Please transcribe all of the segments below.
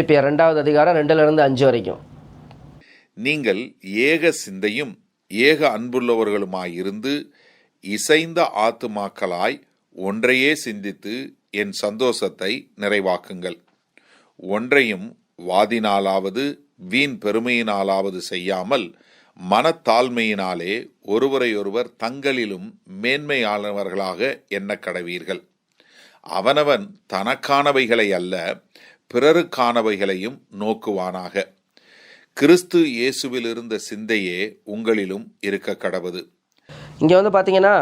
இப்போ ரெண்டாவது அதிகாரம் ரெண்டுலேருந்து அஞ்சு வரைக்கும். நீங்கள் ஏக சிந்தையும் ஏக அன்புள்ளவர்களுமாயிருந்து இசைந்த ஆத்துமாக்களாய் ஒன்றையே சிந்தித்து என் சந்தோஷத்தை நிறைவாக்குங்கள். ஒன்றையும் வாதினாலாவது வீண் பெருமையினாலாவது செய்யாமல் மனத்தாழ்மையினாலே ஒருவரையொருவர் தங்களிலும் மேன்மையானவர்களாக எண்ணக் கடவீர்கள் அவனவன் தனக்கானவைகளை அல்ல பிறருக்கானவைகளையும் நோக்குவானாக. கிறிஸ்து இயேசுவில் இருந்த சிந்தையே உங்களிலும் இருக்க கடவுது. இங்கே வந்து பார்த்தீங்கன்னா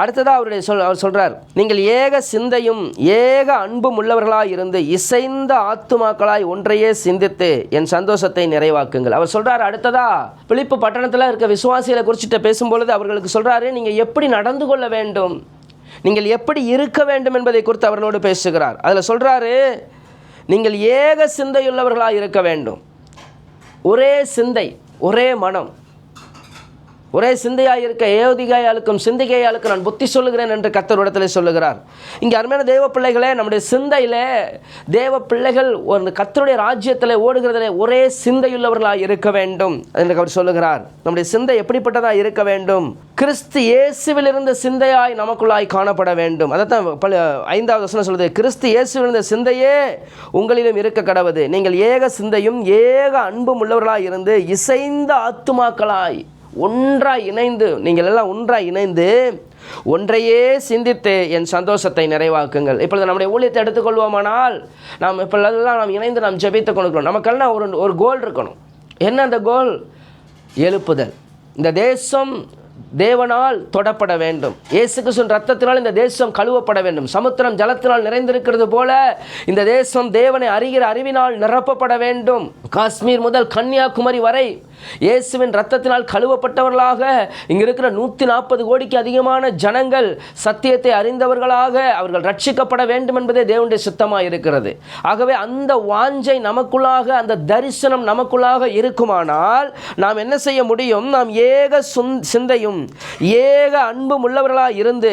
அடுத்ததாக அவருடைய சொல் அவர் சொல்கிறார் நீங்கள் ஏக சிந்தையும் ஏக அன்பும் உள்ளவர்களாக இருந்து இசைந்த ஆத்துமாக்களாய் ஒன்றையே சிந்தித்து என் சந்தோஷத்தை நிறைவாக்குங்கள். அவர் சொல்கிறார் அடுத்ததா பிழிப்பு பட்டணத்தில் இருக்க விசுவாசிகளை குறிச்சிட்டு பேசும்பொழுது அவர்களுக்கு சொல்கிறாரு நீங்கள் எப்படி நடந்து கொள்ள வேண்டும்? நீங்கள் எப்படி இருக்க வேண்டும் என்பதை குறித்து அவர்களோடு பேசுகிறார். அதில் சொல்கிறாரு நீங்கள் ஏக சிந்தையுள்ளவர்களாக இருக்க வேண்டும். ஒரே சிந்தை ஒரே மனம் ஒரே சிந்தையாக இருக்க ஏவதிகாயாளுக்கும் சிந்திகையாளுக்கும் நான் புத்தி சொல்லுகிறேன் என்று கத்தரிடத்தில் சொல்லுகிறார். இங்கே அருமையான தேவ பிள்ளைகளே நம்முடைய சிந்தையில் தேவ பிள்ளைகள் ஒரு கத்தருடைய ராஜ்யத்தில் ஓடுகிறதிலே ஒரே சிந்தையுள்ளவர்களாக இருக்க வேண்டும் என்று அவர் சொல்லுகிறார். நம்முடைய சிந்தை எப்படிப்பட்டதாக இருக்க வேண்டும்? கிறிஸ்து இயேசுவில் இருந்த சிந்தையாய் நமக்குள்ளாய் காணப்பட வேண்டும். அதைத்தான் பல ஐந்தாவது வசனம் சொல்லுது கிறிஸ்து இயேசுவில் இருந்த சிந்தையே உங்களிலும் இருக்க கடவுது. நீங்கள் ஏக சிந்தையும் ஏக அன்பும் உள்ளவர்களாய் இருந்து இசைந்த ஆத்துமாக்களாய் ஒன்றாக இணைந்து நீங்கள் எல்லாம் ஒன்றாக இணைந்து ஒன்றையே சிந்தித்து என் சந்தோஷத்தை நிறைவாக்குங்கள். இப்பொழுது நம்முடைய ஊழியத்தை எடுத்துக்கொள்வோமானால் நாம் இப்பொழுதெல்லாம் நாம் இணைந்து நாம் ஜெபித்து கொடுக்கணும் நமக்கெல்லாம் ஒரு ஒரு கோல் இருக்கணும். என்ன அந்த கோல் எழுப்புதல். இந்த தேசம் தேவனால் தொடப்பட வேண்டும். இயேசு கிருஷ்ணன் ரத்தத்தினால் இந்த தேசம் கழுவப்பட வேண்டும். சமுத்திரம் ஜலத்தினால் நிறைந்திருக்கிறது போல இந்த தேசம் தேவனை அறிகிற அறிவினால் நிரப்பப்பட வேண்டும். காஷ்மீர் முதல் கன்னியாகுமரி வரை இயேசுவின் ரத்தத்தினால் கழுவப்பட்டவர்களாக இங்கே இருக்கிற நூற்றி நாற்பது கோடிக்கு அதிகமான ஜனங்கள் சத்தியத்தை அறிந்தவர்களாக அவர்கள் ரட்சிக்கப்பட வேண்டும் என்பதே தேவனுடைய சுத்தமாக இருக்கிறது ஆகவே அந்த வாஞ்சை நமக்குள்ளாக அந்த தரிசனம் நமக்குள்ளாக இருக்குமானால் நாம் என்ன செய்ய முடியும்? நாம் ஏக சுந் சிந்தையும் ஏக அன்பும் உள்ளவர்களாய் இருந்து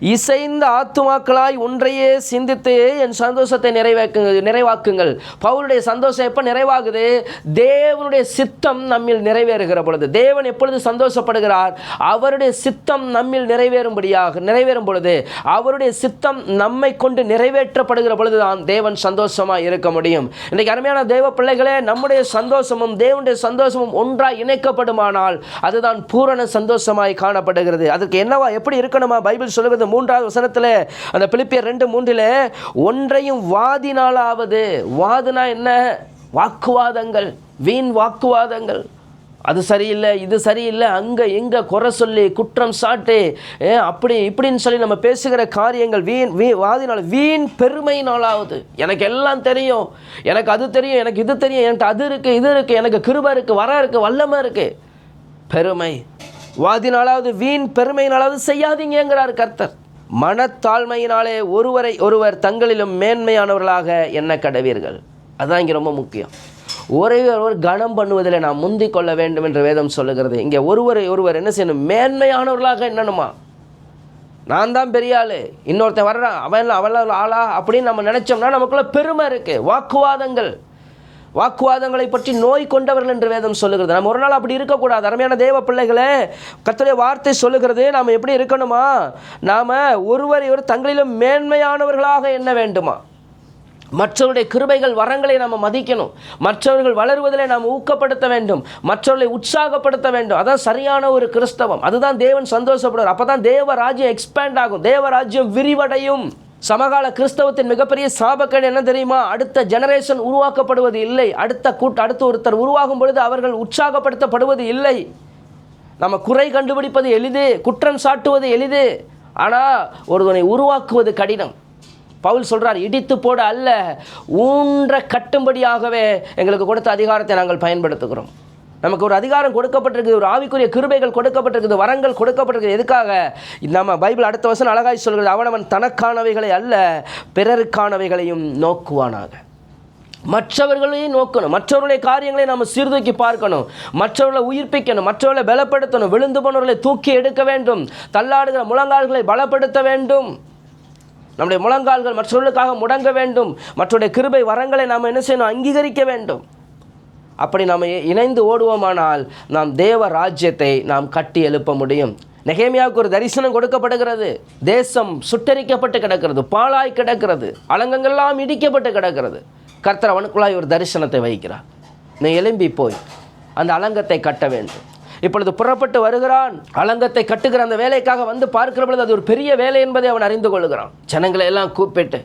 இசைந்த ஆத்துமாக்களாய் ஒன்றையே சிந்தித்து என் சந்தோஷத்தை நிறைவேக்கு நிறைவாக்குங்கள். பவுலுடைய சந்தோஷம் எப்போ நிறைவாகுது? தேவனுடைய சித்தம் நம்மில் நிறைவேறுகிற பொழுது. தேவன் எப்பொழுது சந்தோஷப்படுகிறார்? அவருடைய சித்தம் நம்மில் நிறைவேறும்படியாக நிறைவேறும் பொழுது. அவருடைய சித்தம் நம்மை கொண்டு நிறைவேற்றப்படுகிற பொழுது தான் தேவன் சந்தோஷமாக இருக்க முடியும். இன்றைக்கு அருமையான தேவ பிள்ளைகளே நம்முடைய சந்தோஷமும் தேவனுடைய சந்தோஷமும் ஒன்றாக இணைக்கப்படுமானால் அதுதான் பூரண வசனமாய் காணப்படுகிறது. அதுக்கு என்னவா எப்படி இருக்கணுமா? பைபிள் சொல்லுகிறது மூன்றாவது வசனத்தில் அந்த பிலிப்பியர் ரெண்டு மூன்றில் ஒன்றையும் வாதினாலாவது. வாதுனா என்ன? வாக்குவாதங்கள் வீண் வாக்குவாதங்கள். அது சரியில்லை இது சரியில்லை அங்கே எங்கே குறை சொல்லி குற்றம் சாட்டு ஏ, அப்படி இப்படின்னு சொல்லி நம்ம பேசுகிற காரியங்கள் வீண் வீ வாதினால் வீண் பெருமை நாளாவது எனக்கு எல்லாம் தெரியும். எனக்கு அது தெரியும் எனக்கு இது தெரியும் என்கிட்ட அது இருக்குது இது இருக்குது எனக்கு கிருபை இருக்குது வர இருக்குது வல்லமை இருக்குது பெருமை. வாதினாலாவது வீண் பெருமையினாலாவது செய்யாதீங்கிறார் கர்த்தர். மனத்தாழ்மையினாலே ஒருவரை ஒருவர் தங்களிலும் மேன்மையானவர்களாக எண்ண கடவீர்கள்? அதுதான் இங்கே ரொம்ப முக்கியம். ஒரே ஒருவர் கனம் பண்ணுவதில் நாம் முந்திக் கொள்ள வேண்டும் என்று வேதம் சொல்லுகிறது. இங்கே ஒருவரை ஒருவர் என்ன செய்யணும்? மேன்மையானவர்களாக என்னணுமா நான் தான் பெரிய ஆள். இன்னொருத்தன் வர்றான். அவன் அவன் ஆளா? அப்படின்னு நம்ம நினச்சோம்னா நமக்குள்ளே பெருமை இருக்குது வாக்குவாதங்கள். வாக்குவாதங்களை பற்றி நோய் கொண்டவர்கள் என்று வேதம் சொல்லுகிறது. நம்ம ஒரு நாள் அப்படி இருக்கக்கூடாது. அருமையான தேவ பிள்ளைகளே கர்த்தருடைய வார்த்தை சொல்லுகிறது. நாம் எப்படி இருக்கணுமா? நாம் ஒருவர் இவர் தங்களிலும் மேன்மையானவர்களாக எண்ண வேண்டுமா? மற்றவருடைய கிருபைகள் வரங்களை நாம் மதிக்கணும். மற்றவர்கள் வளருவதில் நாம் ஊக்கப்படுத்த வேண்டும். மற்றவர்களை உற்சாகப்படுத்த வேண்டும். அதான் சரியான ஒரு கிறிஸ்தவம். அதுதான் தேவன் சந்தோஷப்படுவார். அப்போ தான் தேவ ராஜ்யம் எக்ஸ்பேண்ட் ஆகும். தேவ ராஜ்யம் விரிவடையும். சமகால கிறிஸ்தவத்தின் மிகப்பெரிய சாபக்கேடு என்ன தெரியுமா? அடுத்த ஜெனரேஷன் உருவாக்கப்படுவது இல்லை. அடுத்த கூட்ட அடுத்த ஒருத்தர் உருவாகும் பொழுது அவர்கள் உற்சாகப்படுத்தப்படுவது இல்லை. நம்ம குறை கண்டுபிடிப்பது எளிது குற்றம் சாட்டுவது எளிது. ஆனால் ஒருவனை உருவாக்குவது கடினம். பவுல் சொல்கிறார் இடித்து போட அல்ல ஊன்ற கட்டும்படியாகவே எங்களுக்கு கொடுத்த அதிகாரத்தை நாங்கள் பயன்படுத்துகிறோம். நமக்கு ஒரு அதிகாரம் கொடுக்கப்பட்டிருக்குது ஒரு ஆவிக்குரிய கிருபைகள் கொடுக்கப்பட்டிருக்குது வரங்கள் கொடுக்கப்பட்டிருக்குது. எதுக்காக? நம்ம பைபிள் அடுத்த வசனம் அழகாய் சொல்கிறது அவனவன் தனக்கானவைகளை அல்ல பிறருக்கானவைகளையும் நோக்குவானாக. மற்றவர்களையும் நோக்கணும். மற்றவர்களுடைய காரியங்களை நாம் சீர்தூக்கி பார்க்கணும். மற்றவர்களை உயிர்ப்பிக்கணும். மற்றவர்களை பலப்படுத்தணும். விழுந்து போனவர்களை தூக்கி எடுக்க வேண்டும். தள்ளாடுகிற முழங்கால்களை பலப்படுத்த வேண்டும். நம்முடைய முழங்கால்கள் மற்றவர்களுக்காக முடங்க வேண்டும். மற்றவருடைய கிருபை வரங்களை நாம் என்ன செய்யணும்? அங்கீகரிக்க வேண்டும். அப்படி நாம் இணைந்து ஓடுவோமானால் நாம் தேவ ராஜ்யத்தை நாம் கட்டி எழுப்ப முடியும். நெகேமியாவுக்கு ஒரு தரிசனம் கொடுக்கப்படுகிறது. தேசம் சுட்டரிக்கப்பட்டு கிடக்கிறது பாழாய் கிடக்கிறது அலங்கங்கள்லாம் இடிக்கப்பட்டு கிடக்கிறது. கர்த்தர் அவனுக்குள்ளாய் ஒரு தரிசனத்தை வைக்கிறார். நீ எழும்பி போய் அந்த அலங்கத்தை கட்ட வேண்டும். இப்பொழுது புறப்பட்டு வருகிறான். அலங்கத்தை கட்டுகிற அந்த வேலைக்காக வந்து பார்க்கிற பொழுது அது ஒரு பெரிய வேலை என்பதை அவன் அறிந்து கொள்கிறான். ஜனங்களை எல்லாம் கூப்பிட்டு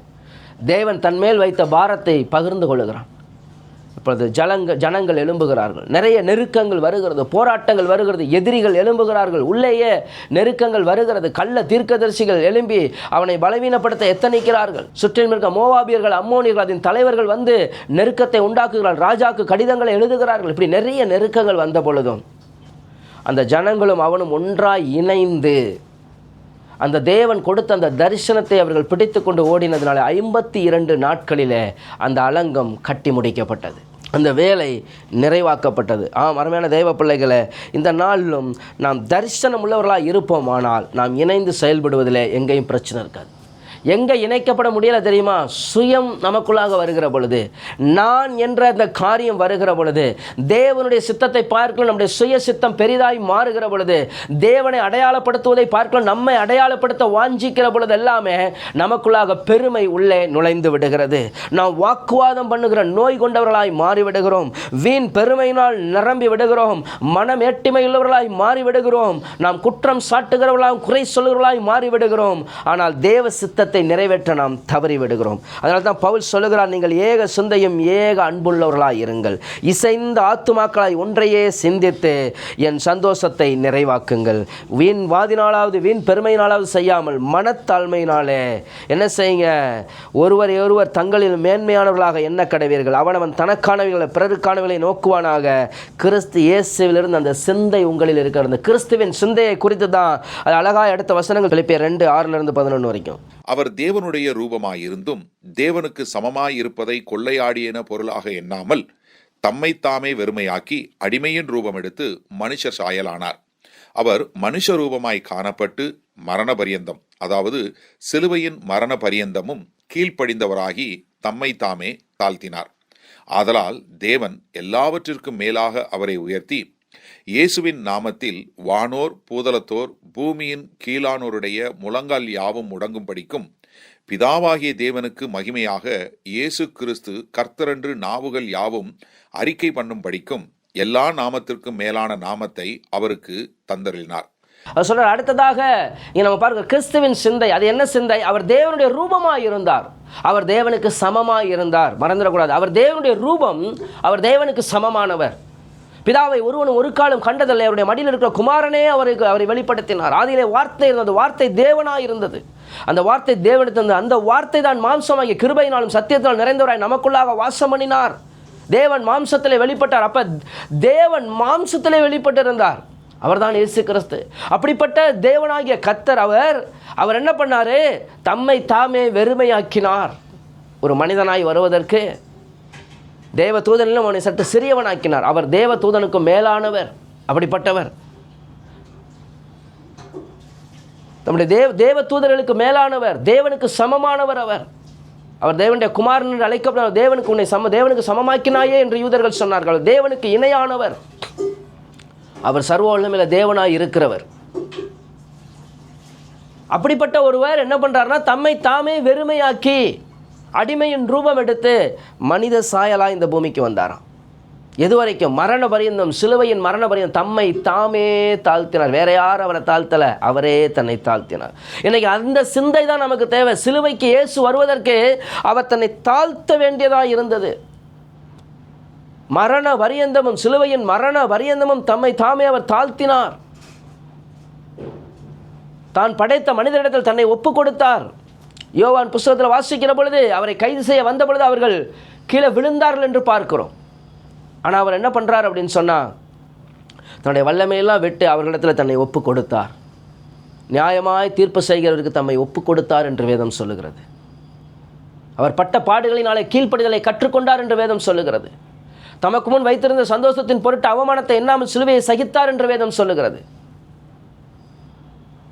தேவன் தன்மேல் வைத்த பாரத்தை பகிர்ந்து கொள்கிறான். இப்பொழுது ஜலங்க ஜனங்கள் எழும்புகிறார்கள். நிறைய நெருக்கங்கள் வருகிறது போராட்டங்கள் வருகிறது எதிரிகள் எழும்புகிறார்கள். உள்ளேயே நெருக்கங்கள் வருகிறது கள்ள தீர்க்கதரிசிகள் எழும்பி அவனை பலவீனப்படுத்த எத்தனைக்கிறார்கள். சுற்றிலும் இருக்க மோவாபியர்கள் அம்மோனியர்கள் அதன் தலைவர்கள் வந்து நெருக்கத்தை உண்டாக்குகிறார்கள். ராஜாக்கு கடிதங்களை எழுதுகிறார்கள். இப்படி நிறைய நெருக்கங்கள் வந்த பொழுதும் அந்த ஜனங்களும் அவனும் ஒன்றாய் இணைந்து அந்த தேவன் கொடுத்த அந்த தரிசனத்தை அவர்கள் பிடித்து கொண்டு ஓடினதுனால ஐம்பத்தி இரண்டு நாட்களிலே அந்த அலங்கம் கட்டி முடிக்கப்பட்டது. அந்த வேலை நிறைவாக்கப்பட்டது. ஆம் அருமையான தெய்வ பிள்ளைகளை இந்த நாளிலும் நாம் தரிசனம் உள்ளவர்களாக இருப்போமானால் நாம் இணைந்து செயல்படுவதில் எங்கேயும் பிரச்சனை இருக்காது. எங்கே இணைக்கப்பட முடியலை தெரியுமா? சுயம் நமக்குள்ளாக வருகிற பொழுது நான் என்ற அந்த காரியம் வருகிற பொழுது தேவனுடைய சித்தத்தை பார்க்கலாம் நம்முடைய சுய சித்தம் பெரிதாய் மாறுகிற பொழுது தேவனை அடையாளப்படுத்துவதை பார்க்கலாம் நம்மை அடையாளப்படுத்த வாஞ்சிக்கிற பொழுது எல்லாமே நமக்குள்ளாக பெருமை உள்ளே நுழைந்து விடுகிறது. நாம் வாக்குவாதம் பண்ணுகிற நோய் கொண்டவர்களாய் மாறி விடுகிறோம் வீண் பெருமையினால் நிரம்பி விடுகிறோம். மனம் ஏட்டிமை உள்ளவர்களாய் மாறி விடுகிறோம் நாம் குற்றம் சாட்டுகிறவர்களாக குறை சொல்கிறவர்களாய் மாறி விடுகிறோம் ஆனால் தேவ சித்தத்தை நிறைவேற்ற நாம் தவறிவிடுகிறோம் அதனால தான் பவுல் சொல்லுகிறார் நீங்கள் ஏக சிந்தையும் ஏக அன்புள்ளவர்களாய் இருங்கள். இசைந்த ஆத்துமாக்களாய் ஒன்றையே சிந்தித்து என் சந்தோஷத்தை நிறைவாக்குங்கள். வீண் வாதினாலாவது வீண் பெருமையினாலாவது செய்யாமல் மனத்தாழ்மையினாலே என்ன செய்யுங்க? ஒருவரை ஒருவர் தங்களில் மேன்மையானவர்களாக என்ன கடவீர்கள். அவனவன் தனக்கானவைகளை பிறருக்கானவைகளை நோக்குவானாக. கிறிஸ்து இயேசுவிலிருந்து அந்த சிந்தை உங்களில் இருக்கிறது. அந்த கிறிஸ்துவின் சிந்தையை குறித்து தான் அது அழகாக அடுத்த வசனங்கள் பிலிப்பிய ரெண்டு ஆறுலேருந்து பதினொன்று வரைக்கும். அவர் தேவனுடைய ரூபமாயிருந்தும் தேவனுக்கு சமமாயிருப்பதை கொள்ளையாடியன பொருளாக எண்ணாமல் தம்மைத்தாமே வெறுமையாக்கி அடிமையின் ரூபம் எடுத்து மனுஷர் சாயலானார். அவர் மனுஷ ரூபமாய் காணப்பட்டு மரண பரியந்தம் அதாவது சிலுவையின் மரண பரியந்தமும் கீழ்ப்படிந்தவராகி தம்மை தாமே தாழ்த்தினார். ஆதலால் தேவன் எல்லாவற்றிற்கும் மேலாக அவரை உயர்த்தி இயேசுவின் நாமத்தில் வானோர் பூதலத்தோர் பூமியின் கீழானோருடைய முழங்கால் யாவும் முடங்கும்படிக்கும் பிதாவாகிய தேவனுக்கு மகிமையாக இயேசு கிறிஸ்து கர்த்தரென்று நாவுகள் யாவும் அறிக்கை பண்ணும்படிக்கும் எல்லா நாமத்திற்கும் மேலான நாமத்தை அவருக்கு தந்தருளினார். அவர் சொல்ற அடுத்ததாக நம்ம பாருங்க கிறிஸ்துவின் சிந்தை. அது என்ன சிந்தை? அவர் தேவனுடைய ரூபமாக இருந்தார். அவர் தேவனுக்கு சமமாக இருந்தார். மறந்துடக்கூடாது. அவர் தேவனுடைய ரூபம் அவர் தேவனுக்கு சமமானவர். பிதாவை ஒருவனும் ஒரு காலம் கண்டதில்லை. அவருடைய மடியில் இருக்கிற குமாரனே அவருக்கு அவரை வெளிப்படுத்தினார். ஆதியிலே வார்த்தை இருந்தது. வார்த்தை தேவனாக இருந்தது. அந்த வார்த்தை தேவனுக்கு தந்தது அந்த வார்த்தை தான் மாம்சமாகிய கிருபையினாலும் சத்தியத்தால் நிறைந்தவராய் நமக்குள்ளாக வாசம் பண்ணினார். தேவன் மாம்சத்திலே வெளிப்பட்டார். அப்போ தேவன் மாம்சத்திலே வெளிப்பட்டிருந்தார். அவர்தான் இயேசு கிறிஸ்து. அப்படிப்பட்ட தேவனாகிய கத்தர் அவர் அவர் என்ன பண்ணார்? தம்மை தாமே வெறுமையாக்கினார். ஒரு மனிதனாய் வருவதற்கு தேவ தூதனிலும் அவனை சற்று சிறியவனாக்கினார். அவர் தேவ தூதனுக்கு மேலானவர் அப்படிப்பட்டவர். நம்முடைய தேவ தேவ தூதர்களுக்கு மேலானவர் தேவனுக்கு சமமானவர் அவர். அவர் தேவனுடைய குமாரன் என்று அழைக்கப்பட்ட தேவனுக்கு உன்னை சம தேவனுக்கு சமமாக்கினாயே என்று யூதர்கள் சொன்னார்கள். தேவனுக்கு இணையானவர். அவர் சர்வ வல்லமையில தேவனாய் இருக்கிறவர். அப்படிப்பட்ட ஒருவர் என்ன பண்ணுறாருன்னா தம்மை தாமே வெறுமையாக்கி அடிமையின் ரூபம் எடுத்து மனித சாயலா இந்த பூமிக்கு வந்தாராம். எது வரைக்கும் மரண பரியந்தம் சிலுவையின் மரண பரியந்தம் தம்மை தாமே தாழ்த்தினார். வேற யார் அவரை தாழ்த்தலை அவரே தன்னை தாழ்த்தினார். இன்னைக்கு அந்த சிந்தை தான் நமக்கு தேவை. சிலுவைக்கு இயேசு வருவதற்கு அவர் தன்னை தாழ்த்த வேண்டியதாக இருந்தது. மரண வரியந்தமும் சிலுவையின் மரண வரியந்தமும் தம்மை தாமே அவர் தாழ்த்தினார். தான் படைத்த மனிதரிடத்தில் தன்னை ஒப்பு கொடுத்தார். யோவான் புஸ்தகத்தில் வாசிக்கிற பொழுது அவரை கைது செய்ய வந்த பொழுது அவர்கள் கீழே விழுந்தார்கள் என்று பார்க்கிறோம். ஆனால் அவர் என்ன பண்ணுறார் அப்படின்னு சொன்னால் தன்னுடைய வல்லமையெல்லாம் விட்டு அவர்களிடத்தில் தன்னை ஒப்பு கொடுத்தார். நியாயமாய் தீர்ப்பு செய்கிறவருக்கு தம்மை ஒப்பு கொடுத்தார் என்று வேதம் சொல்லுகிறது. அவர் பட்ட பாடுகளினாலே கீழ்ப்படிதலை கற்றுக்கொண்டார் என்று வேதம் சொல்லுகிறது. தமக்கு முன் வைத்திருந்த சந்தோஷத்தின் பொருட்டு அவமானத்தை என்னாமல் சிலுவையை சகித்தார் என்று வேதம் சொல்லுகிறது.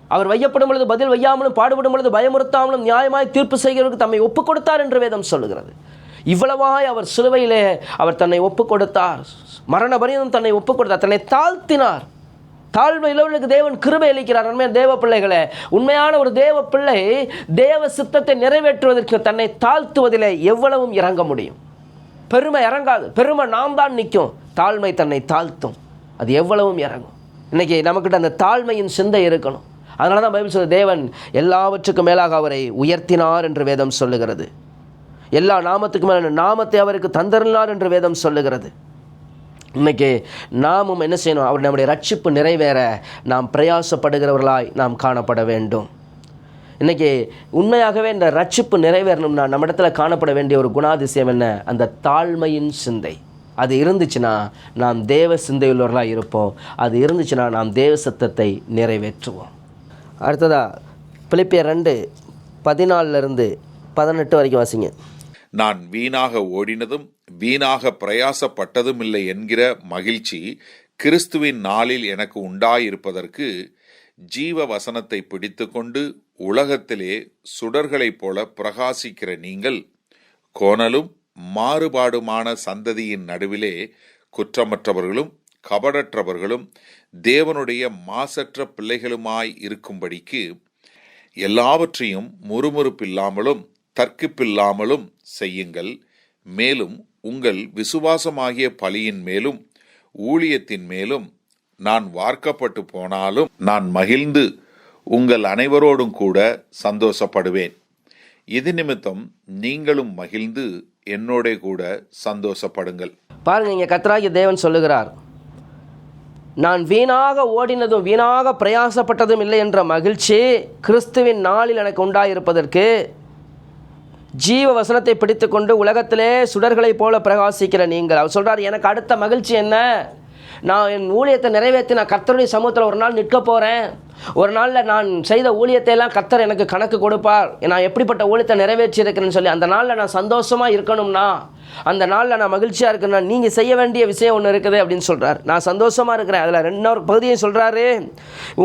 அவர் வையப்படும் பொழுது பதில் வையாமலும் பாடுபடும் பொழுது பயமுறுத்தாமலும் நியாயமாய் தீர்ப்பு செய்கிறவருக்கு தம்மை ஒப்புக் கொடுத்தார் என்று வேதம் சொல்லுகிறது. இவ்வளவாய் அவர் சிலுவையிலே அவர் தன்னை ஒப்புக் கொடுத்தார் மரண பரியந்தம் தன்னை ஒப்புக் கொடுத்தார் தன்னை தாழ்த்தினார். தாழ்மை உள்ளவர்களுக்கு தேவன் கிருபை அளிக்கிறார். உண்மையான தேவ பிள்ளைகளே உண்மையான ஒரு தேவ பிள்ளை தேவ சித்தத்தை நிறைவேற்றுவதற்கு தன்னை தாழ்த்துவதிலே எவ்வளவும் இறங்க முடியும்? பெருமை இறங்காது. பெருமை நாம் தான் நிற்கும். தாழ்மை தன்னை தாழ்த்தும். அது எவ்வளவும் இறங்கும். இன்னைக்கு நமக்கிட்ட அந்த தாழ்மையின் சிந்தை இருக்கணும். அதனால தான் பைபிள் சொல்ல தேவன் எல்லாவற்றுக்கும் மேலாக அவரை உயர்த்தினார் என்று வேதம் சொல்லுகிறது. எல்லா நாமத்துக்கும் மேலான நாமத்தை அவருக்கு தந்தருளினார் என்று வேதம் சொல்லுகிறது. இன்றைக்கி நாமும் என்ன செய்யணும்? அவர் நம்முடைய ரட்சிப்பு நிறைவேற நாம் பிரயாசப்படுகிறவர்களாய் நாம் காணப்பட வேண்டும். இன்றைக்கி உண்மையாகவே இந்த ரட்சிப்பு நிறைவேறணும்னா நம்ம இடத்துல காணப்பட வேண்டிய ஒரு குணாதிசயம் என்ன? அந்த தாழ்மையின் சிந்தை. அது இருந்துச்சுன்னா நாம் தேவ சிந்தையுள்ளவர்களாக இருப்போம். அது இருந்துச்சுன்னா நாம் தேவ சத்தத்தை நிறைவேற்றுவோம். அடுத்ததா பிலிப்பியர் ரெண்டு பதினாலிருந்து பதினெட்டு வரைக்கும் வாசிங்க. நான் வீணாக ஓடினதும் வீணாக பிரயாசப்பட்டதும் இல்லை என்கிற மகிழ்ச்சி கிறிஸ்துவின் நாளில் எனக்கு உண்டாயிருப்பதற்கு ஜீவ வசனத்தை பிடித்துக்கொண்டு உலகத்திலே சுடர்களைப் போல பிரகாசிக்கிற நீங்கள் கோணலும் மாறுபாடுமான சந்ததியின் நடுவிலே குற்றமற்றவர்களும் கபடற்றவர்களும் தேவனுடைய மாசற்ற பிள்ளைகளுமாய் இருக்கும்படிக்கு எல்லாவற்றையும் முறுமுறுப்பில்லாமலும் தர்க்கிப்பில்லாமலும் செய்யுங்கள். மேலும் உங்கள் விசுவாசமாகிய பலியின் மேலும் ஊழியத்தின் மேலும் நான் வார்க்கப்பட்டு போனாலும் நான் மகிழ்ந்து உங்கள் அனைவரோடும் கூட சந்தோஷப்படுவேன். இது நிமித்தம் நீங்களும் மகிழ்ந்து என்னோட கூட சந்தோஷப்படுங்கள். பாருங்க இங்கே கத்தராகிய தேவன் சொல்லுகிறார். நான் வீணாக ஓடினதும் வீணாக பிரயாசப்பட்டதும் இல்லை என்ற மகிழ்ச்சி கிறிஸ்துவின் நாளில் எனக்கு உண்டாயிருப்பதற்கு ஜீவ வசனத்தை பிடித்துக்கொண்டு உலகத்திலே சுடர்களைப் போல பிரகாசிக்கிற நீங்கள். அவர் சொல்கிறார் எனக்கு அடுத்த மகிழ்ச்சி என்ன? நான் என் ஊழியத்தை நிறைவேற்றி நான் கர்த்தருடைய சமூகத்தில் ஒரு நாள் நிற்க போகிறேன் ஒரு நாளில் நான் செய்த ஊழியத்தை எல்லாம் கர்த்தர் எனக்கு கணக்கு கொடுப்பார். நான் எப்படிப்பட்ட ஊழியத்தை நிறைவேற்றியிருக்கிறேன்னு சொல்லி அந்த நாளில் நான் சந்தோஷமாக இருக்கணும்னா அந்த நாளில் நான் மகிழ்ச்சியாக இருக்கணும்னா நீங்கள் செய்ய வேண்டிய விஷயம் ஒன்று இருக்குது அப்படின்னு சொல்கிறார் நான் சந்தோஷமாக இருக்கிறேன். அதில் ரெண்டாவது பகுதியும் சொல்கிறாரு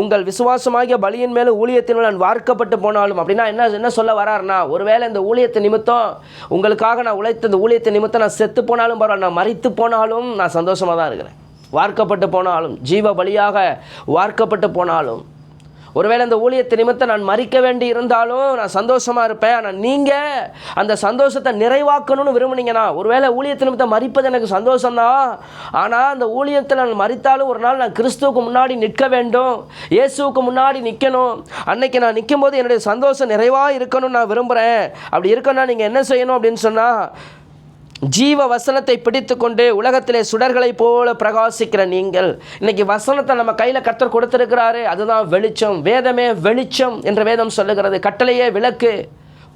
உங்கள் விசுவாசமாகிய பலியின் மேலே ஊழியத்தின் நான் வார்க்கப்பட்டு போனாலும் அப்படின்னா என்ன என்ன சொல்ல வராருன்னா ஒருவேளை இந்த ஊழியத்தை நிமித்தம் உங்களுக்காக நான் உழைத்த இந்த ஊழியத்தை நிமித்தம் நான் செத்து போனாலும் பரவாயில்ல நான் மறித்து போனாலும் நான் சந்தோஷமாக தான் இருக்கிறேன். வார்க்கப்பட்டு போனாலும் ஜீவ பலியாக வார்க்கப்பட்டு போனாலும் ஒருவேளை அந்த ஊழியத்தை நிமித்தம் நான் மறிக்க வேண்டி இருந்தாலும் நான் சந்தோஷமாக இருப்பேன். ஆனால் நீங்கள் அந்த சந்தோஷத்தை நிறைவாக்கணும்னு விரும்புனீங்கன்னா ஒருவேளை ஊழியத்தை நிமித்தம் மறிப்பது எனக்கு சந்தோஷம்தான். ஆனால் அந்த ஊழியத்தில் நான் மறித்தாலும் ஒரு நாள் நான் கிறிஸ்துவுக்கு முன்னாடி நிற்க வேண்டும் இயேசுவுக்கு முன்னாடி நிற்கணும் அன்னைக்கு நான் நிற்கும்போது என்னுடைய சந்தோஷம் நிறைவாக இருக்கணும்னு நான் விரும்புகிறேன் அப்படி இருக்கணும்னா நீங்கள் என்ன செய்யணும் அப்படின்னு சொன்னால் ஜீவ வசனத்தை பிடித்துக்கொண்டு உலகத்திலே சுடர்களைப் போல பிரகாசிக்கிற நீங்கள். இன்னைக்கு வசனத்தை நம்ம கையில் கத்தர் கொடுத்துருக்கிறாரு. அதுதான் வெளிச்சம். வேதமே வெளிச்சம் என்ற வேதம் சொல்லுகிறது. கட்டளையே விளக்கு.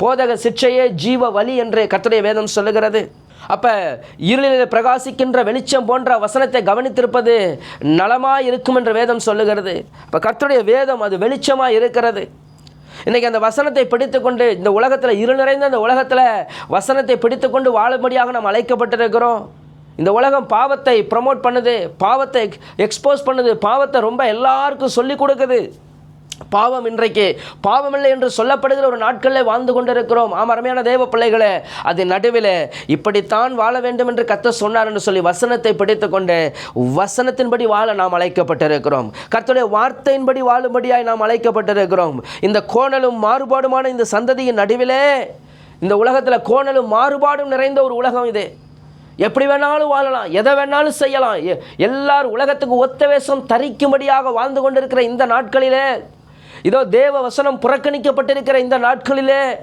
போதக சிற்றையே ஜீவ வலி என்று கத்தடைய வேதம் சொல்லுகிறது. அப்போ இருளில் பிரகாசிக்கின்ற வெளிச்சம் போன்ற வசனத்தை கவனித்திருப்பது நலமாக இருக்கும் என்று வேதம் சொல்லுகிறது. இப்போ கர்த்தருடைய வேதம் அது வெளிச்சமாக இருக்கிறது இன்றைக்கி அந்த வசனத்தை பிடித்துக்கொண்டு இந்த உலகத்தில் இருள் நிறைந்த அந்த உலகத்தில் வசனத்தை பிடித்துக்கொண்டு வாழும்படியாக நாம் அழைக்கப்பட்டிருக்கிறோம். இந்த உலகம் பாவத்தை ப்ரமோட் பண்ணுது பாவத்தை எக்ஸ்போஸ் பண்ணுது பாவத்தை ரொம்ப எல்லாருக்கும் சொல்லி கொடுக்குது. பாவம் இன்றைக்கு. பாவமில்லை என்று சொல்லப்படுகிற ஒரு நாட்களில் வாழ்ந்து கொண்டிருக்கிறோம். ஆமாம் அருமையான தேவ பிள்ளைகளே அது நடுவில் இப்படித்தான் வாழ வேண்டும் என்று கத்த சொன்னார் என்று சொல்லி வசனத்தை பிடித்துக்கொண்டு வசனத்தின்படி வாழ நாம் அழைக்கப்பட்டிருக்கிறோம். கர்த்தருடைய வார்த்தையின்படி வாழும்படியாய் நாம் அழைக்கப்பட்டிருக்கிறோம். இந்த கோணலும் மாறுபாடுமான இந்த சந்ததியின் நடுவிலே இந்த உலகத்தில் கோணலும் மாறுபாடும் நிறைந்த ஒரு உலகம் இது. எப்படி வேணாலும் வாழலாம் எதை வேணாலும் செய்யலாம். எ- உலகத்துக்கு ஒத்த வேஷம் தரிக்கும்படியாக வாழ்ந்து கொண்டிருக்கிற இந்த நாட்களிலே இதோ தேவ வசனம் புறக்கணிக்கப்பட்டிருக்கிற இந்த நாட்களிலே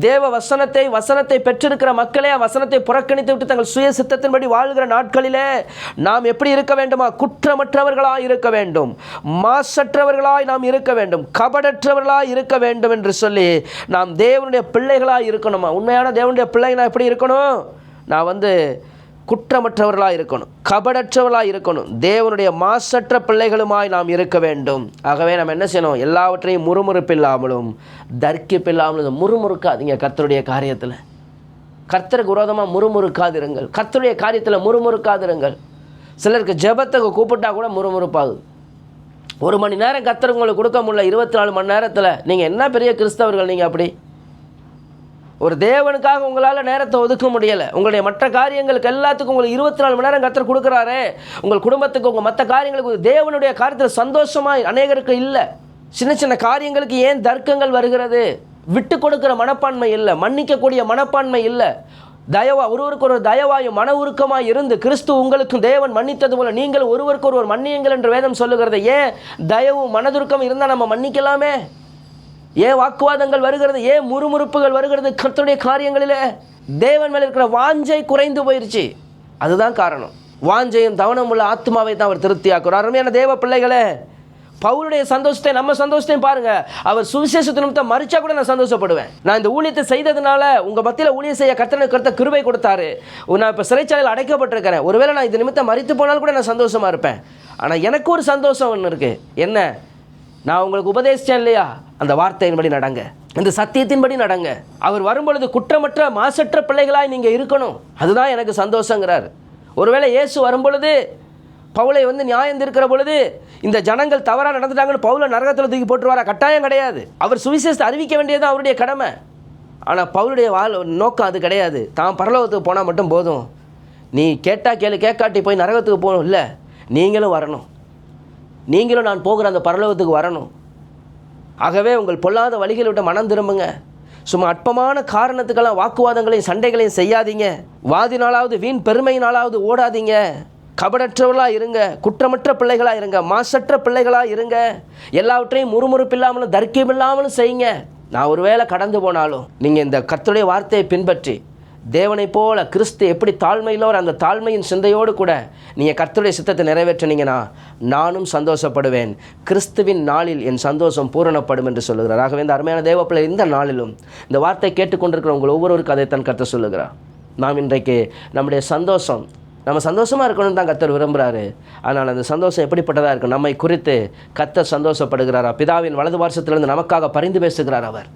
தேவ வசனத்தை வசனத்தை பெற்றிருக்கிற மக்களே வசனத்தை புறக்கணித்து விட்டு தங்கள் சுய சித்தத்தின்படி வாழ்கிற நாட்களிலே நாம் எப்படி இருக்க வேண்டுமா? குற்றமற்றவர்களாய் இருக்க வேண்டும். மாசற்றவர்களாய் நாம் இருக்க வேண்டும். கபடற்றவர்களாய் இருக்க வேண்டும் என்று சொல்லி நாம் தேவனுடைய பிள்ளைகளாக இருக்கணுமா? உண்மையான தேவனுடைய பிள்ளைகளாக எப்படி இருக்கணும்? நான் வந்து குற்றமற்றவர்களாக இருக்கணும் கபடற்றவர்களாக இருக்கணும் தேவனுடைய மாசற்ற பிள்ளைகளுமாய் நாம் இருக்க வேண்டும். ஆகவே நம்ம என்ன செய்யணும்? எல்லாவற்றையும் முறுமுறுப்பில்லாமலும் தர்க்கிப்பில்லாமலும் முறுமுறுக்காதீங்க கர்த்தருடைய காரியத்தில். கர்த்தருக்கு விரோதமாக முறுமுறுக்காதிருங்கள். கர்த்தருடைய காரியத்தில் முறுமுறுக்காதிருங்கள். சிலருக்கு ஜபத்துக்கு கூப்பிட்டா கூட முறுமுறுப்பாகுது ஒரு மணி நேரம் கத்தர் உங்களுக்கு கொடுக்க முடியல இருபத்தி நாலு மணி நேரத்தில். நீங்கள் என்ன பெரிய கிறிஸ்தவர்கள் நீங்கள் அப்படி? ஒரு தேவனுக்காக உங்களால் நேரத்தை ஒதுக்க முடியலை. உங்களுடைய மற்ற காரியங்களுக்கு எல்லாத்துக்கும் உங்களுக்கு இருபத்தி நாலு மணி நேரம் கத்தர் கொடுக்குறாரு. உங்கள் குடும்பத்துக்கு உங்கள் மற்ற காரியங்களுக்கு தேவனுடைய காரியத்தில் சந்தோஷமாக அநேகருக்கு இல்லை. சின்ன சின்ன காரியங்களுக்கு ஏன் தர்க்கங்கள் வருகிறது? விட்டு கொடுக்குற மனப்பான்மை இல்லை. மன்னிக்கக்கூடிய மனப்பான்மை இல்லை. தயவா ஒருவருக்கு ஒரு தயவாயும் மன உருக்கமாக இருந்து கிறிஸ்து உங்களுக்கும் தேவன் மன்னித்தது போல நீங்கள் ஒருவருக்கு ஒருவர் மன்னியுங்கள் என்று வேதம் சொல்லுகிறது. ஏன்? தயவும் மனதுருக்கம் இருந்தால் நம்ம மன்னிக்கலாமே. ஏன் வாக்குவாதங்கள் வருகிறது ஏன் முறுமுறுப்புகள் வருகிறது கர்த்தருடைய காரியங்களில்? தேவன் மேலே இருக்கிற வாஞ்சை குறைந்து போயிடுச்சு அதுதான் காரணம். வாஞ்சையும் தவனம் உள்ள ஆத்மாவை தான் அவர் திருப்தியாக்குறார். அருமையான தேவ பிள்ளைகளே பவுலுடைய சந்தோஷத்தை நம்ம சந்தோஷத்தையும் பாருங்க. அவர் சுவிசேஷ நிமித்தம் மறிச்சா கூட நான் சந்தோஷப்படுவேன். நான் இந்த ஊழியத்தை செய்ததுனால உங்க மத்தியில் ஊழியம் செய்ய கர்த்தனை கருத்த கிருபை கொடுத்தாரு. நான் இப்போ சிறைச்சாலையில் அடைக்கப்பட்டிருக்கிறேன். ஒருவேளை நான் இது நிமித்தம் மறித்து போனாலும் கூட நான் சந்தோஷமா இருப்பேன். ஆனால் எனக்கு ஒரு சந்தோஷம் ஒன்று இருக்கு. என்ன? நான் உங்களுக்கு உபதேசித்தேன் இல்லையா? அந்த வார்த்தையின்படி நடங்க. இந்த சத்தியத்தின்படி நடங்க. அவர் வரும்பொழுது குற்றமற்ற மாசற்ற பிள்ளைகளாய் நீங்கள் இருக்கணும். அதுதான் எனக்கு சந்தோஷங்கிறார். ஒருவேளை இயேசு வரும்பொழுது பவுலை வந்து நியாயம் இருக்கிற பொழுது இந்த ஜனங்கள் தவறாக நடந்துட்டாங்கன்னு பவுலை நரகத்தில் தூக்கி போட்டுருவாரா? கட்டாயம் கிடையாது. அவர் சுவிசேஷத்தை அறிவிக்க வேண்டியது அவருடைய கடமை. ஆனால் பவுலுடைய வாழ் நோக்கம் அது கிடையாது. தான் பரலோகத்துக்கு போனால் மட்டும் போதும். நீ கேட்டால் கேளு கேட்காட்டி போய் நரகத்துக்கு போகணும் இல்லை. நீங்களும் வரணும். நீங்களும் நான் போகிற அந்த பரலோகத்துக்கு வரணும். ஆகவே உங்கள் பொல்லாத வழிகளை விட்டு மனம் திரும்புங்க. சும்மா அற்பமான காரணத்துக்கெல்லாம் வாக்குவாதங்களையும் சண்டைகளையும் செய்யாதீங்க. வாதினாலாவது வீண் பெருமையினாலாவது ஓடாதீங்க. கபடற்றவர்களாக இருங்க குற்றமற்ற பிள்ளைகளாக இருங்க மாசற்ற பிள்ளைகளாக இருங்க. எல்லாவற்றையும் முறுமுறுப்பில்லாமலும் தர்க்கியமில்லாமலும் செய்யுங்க. நான் ஒருவேளை கடந்து போனாலும் நீங்கள் இந்த கத்துடைய வார்த்தையை பின்பற்றி தேவனைப் போல கிறிஸ்து எப்படி தாழ்மையிலோர் அந்த தாழ்மையின் சிந்தையோடு கூட நீங்கள் கர்த்தருடைய சித்தத்தை நிறைவேற்றினீங்கன்னா நானும் சந்தோஷப்படுவேன். கிறிஸ்துவின் நாளில் என் சந்தோஷம் பூரணப்படும் என்று சொல்லுகிறார். ஆகவே இந்த அருமையான தேவப்பிள்ளை இந்த நாளிலும் இந்த வார்த்தை கேட்டுக்கொண்டிருக்கிற உங்கள் ஒவ்வொருவருக்கும் அதைத்தான் கர்த்தர் சொல்லுகிறார். நாம் இன்றைக்கு நம்முடைய சந்தோஷம் நம்ம சந்தோஷமாக இருக்கணும்னு தான் கத்தர் விரும்புகிறாரு ஆனால் அந்த சந்தோஷம் எப்படிப்பட்டதாக இருக்கும்? நம்மை குறித்து கத்தர் சந்தோஷப்படுகிறாரா? பிதாவின் வலது வருஷத்திலிருந்து நமக்காக பரிந்து பேசுகிறார் அவர்.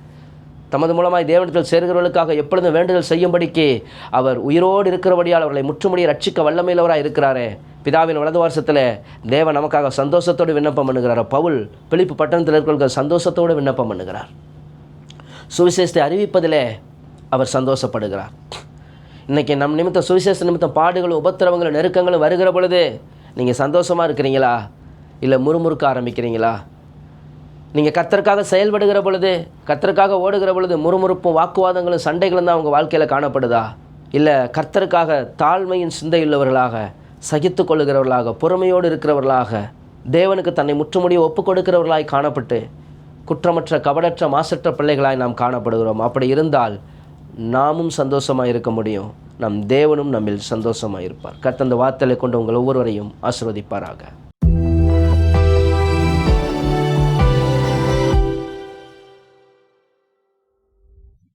தமது மூலமாய் தேவனத்தில் சேர்கிறவர்களுக்காக எப்பொழுதும் வேண்டுதல் செய்யும்படிக்கு அவர் உயிரோடு இருக்கிறபடியால் அவர்களை முற்றுமுடிய ரட்சிக்க வல்லமையிலவராக இருக்கிறாரே. பிதாவின் வலது வருஷத்தில் தேவன் நமக்காக சந்தோஷத்தோடு விண்ணப்பம் பண்ணுகிறார்? பவுல் பிழிப்பு பட்டணத்தில் இருக்கிறவர்கள் சந்தோஷத்தோடு விண்ணப்பம் பண்ணுகிறார். சுவிசேஷத்தை அறிவிப்பதிலே அவர் சந்தோஷப்படுகிறார். இன்றைக்கி நம் நிமித்தம் சுவிசேஷ நிமித்தம் பாடுகளும் உபத்திரவங்களும் நெருக்கங்களும் வருகிற பொழுது நீங்கள் சந்தோஷமாக இருக்கிறீங்களா? இல்லை முறுமுறுக்க ஆரம்பிக்கிறீங்களா? நீங்கள் கத்தருக்காக செயல்படுகிற பொழுது கத்தருக்காக ஓடுகிற பொழுது முறுமுறுப்பும் வாக்குவாதங்களும் சண்டைகளும் தான் உங்கள் வாழ்க்கையில் காணப்படுதா? இல்லை கர்த்தருக்காக தாழ்மையின் சிந்தையுள்ளவர்களாக சகித்து கொள்ளுகிறவர்களாக பொறுமையோடு இருக்கிறவர்களாக தேவனுக்கு தன்னை முற்றுமுடிய ஒப்புக் கொடுக்கிறவர்களாய் காணப்பட்டு குற்றமற்ற கபடற்ற மாசற்ற பிள்ளைகளாய் நாம் காணப்படுகிறோம். அப்படி இருந்தால் நாமும் சந்தோஷமாக இருக்க முடியும். நம் தேவனும் நம்மில் சந்தோஷமாக இருப்பார். கர்த்தந்த வார்த்தைகளை கொண்டு உங்கள் ஒவ்வொருவரையும் ஆசிர்வதிப்பாராக.